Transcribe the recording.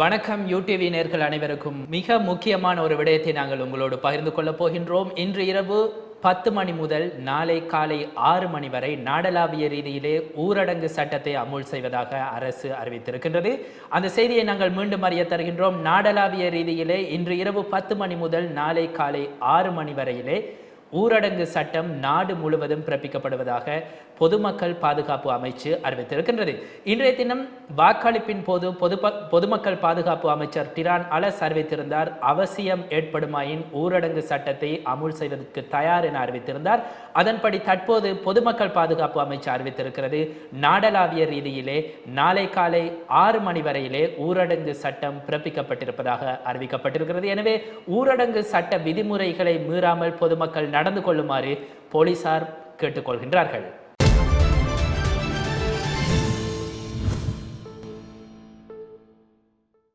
வணக்கம் யூடிவி நேர்கள் அனைவருக்கும் மிக முக்கியமான ஒரு விடயத்தை நாங்கள் உங்களோடு பகிர்ந்து கொள்ளப் போகின்றோம். இன்று இரவு பத்து மணி முதல் நாளை காலை ஆறு மணி வரை நாடளாவிய ரீதியிலே ஊரடங்கு சட்டத்தை அமுல் செய்வதாக அரசு அறிவித்திருக்கின்றது. அந்த செய்தியை நாங்கள் மீண்டும் அறிய தருகின்றோம். நாடளாவிய ரீதியிலே இன்று இரவு பத்து மணி முதல் நாளை காலை ஆறு மணி வரையிலே ஊரடங்கு சட்டம் நாடு முழுவதும் பிறப்பிக்கப்படுவதாக பொதுமக்கள் பாதுகாப்பு அமைச்சு அறிவித்திருக்கின்றது. இன்றைய தினம் வாக்களிப்பின் போது பொது பொதுமக்கள் பாதுகாப்பு அமைச்சர் டிரான் அலஸ் அறிவித்திருந்தார். அவசியம் ஏற்படுமாயின் ஊரடங்கு சட்டத்தை அமுல் செய்வதற்கு தயார் என அறிவித்திருந்தார். அதன்படி தற்போது பொதுமக்கள் பாதுகாப்பு அமைச்சு அறிவித்திருக்கிறது. நாடளாவிய ரீதியிலே நாளை காலை ஆறு மணி வரையிலே ஊரடங்கு சட்டம் பிறப்பிக்கப்பட்டிருப்பதாக அறிவிக்கப்பட்டிருக்கிறது. எனவே ஊரடங்கு சட்ட விதிமுறைகளை மீறாமல் பொதுமக்கள் நடந்து கொள்ளுமாறு போலீசார் கேட்டுக்கொள்கின்றார்கள்.